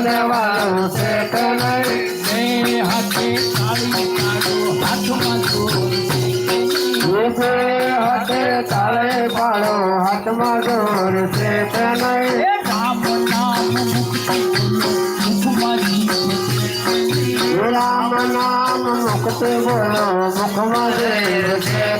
બોલવા હાથે તાળે પાડો હાથમાં ગોર છે તનય રામ નામ મુખતે બોલો મુખમાં જય છે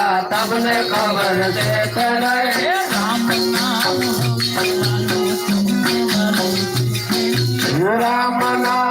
તમને ખબર છે તને રામ નામ રામ નામ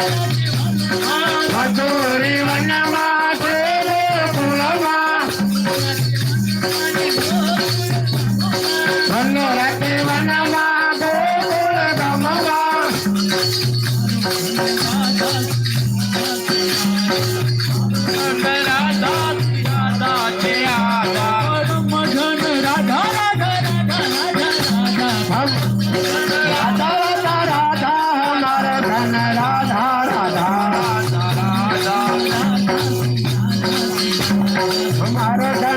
I don't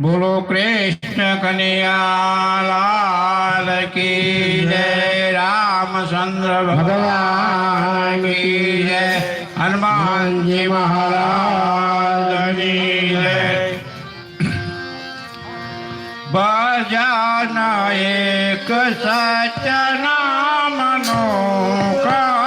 बोलो कृष्ण कन्याल की जय राम चंद्र भगवान की जय। હનુમાનજી મહારાજની જય. ભજન એક સચ નામનો કા